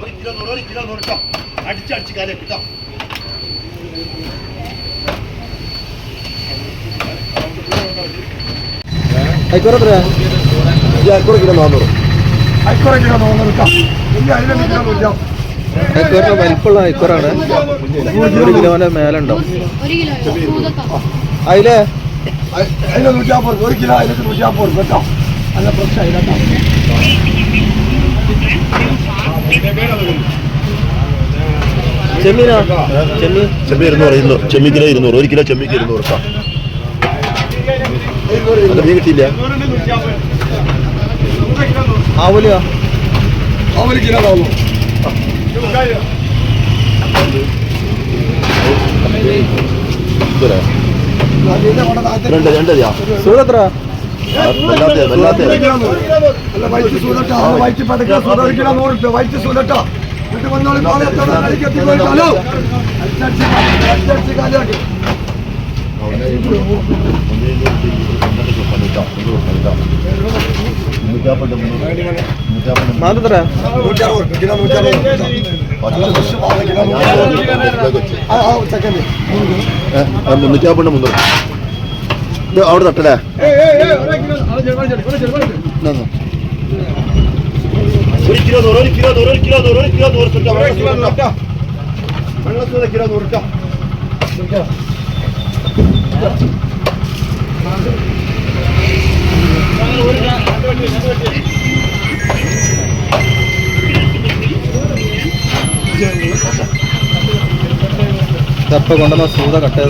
ഒരു കിലോ നൂറ് ഒരു കിലോ നൂറ് കേട്ടോ അടിച്ചടിച്ച് കാലം കേട്ടോ അയക്കൂടെ കിലോ നാന്നൂറ് അയക്കുറ കിലോ നൂറ്. കേട്ടോ ഇനി അതിലെന്ത് കിലോ നൂറ്റാ ഐക്കൂറിന്റെ വലിപ്പുള്ള ഐക്കൂറാണ്. ഒരു കിലോന്റെ മേലുണ്ടാവും. അതിലെ നൂറ്റാമ്പത് ഒരു കിലോ അതിലേക്ക് നൂറ്റാമ്പത് കേട്ടോ. നല്ല ഫ്രഷ് ആയി കേട്ടോ. ചെമ്മീനാ? ചെമ്മീൻ? ചെമ്മി ഇരുന്നൂറ് ഇരുന്നൂറ്. ചെമ്മി കിലോ ഇരുന്നൂറ്. ഒരു കിലോ ചെമ്മിക്ക് ഇരുന്നൂറ് കേട്ടോ. അല്ല മീൻ കിട്ടിയില്ല. ആവൂലിയോ? കിലോ രണ്ട് രണ്ടരയാ സൂട് വല്ലാത്ത വല്ലാത്ത ഒരു കിലോ നൂറ്. അല്ല വൈറ്റ് സൂതട്ട വൈറ്റ് പടക്ക സൂത ഒരു കിലോ നൂറ് രൂപ വൈറ്റ് സൂതട്ട എന്നിട്ട് വന്നോളി നാളെ കളിക്ക് എത്തിപ്പോയിട്ടാലോ അടിച്ചടിച്ച് അടിച്ചടിച്ച് കാലാക്കി മുന്നൂറ്റാപ്പണ്ട് മുന്നൂറ്. ഇത് അവിടെ തട്ടലേ ഒരു കിലോ നൂറ് ഒരു കിലോ നൂറ് ഒരു കിലോ നൂറ് ഒരു കിലോ നൂറ് കിട്ടോ വെള്ളത്തിന് കിലോ നൂറ് കിട്ടോ കപ്പ കൊണ്ടുവന്ന സൂത കട്ട്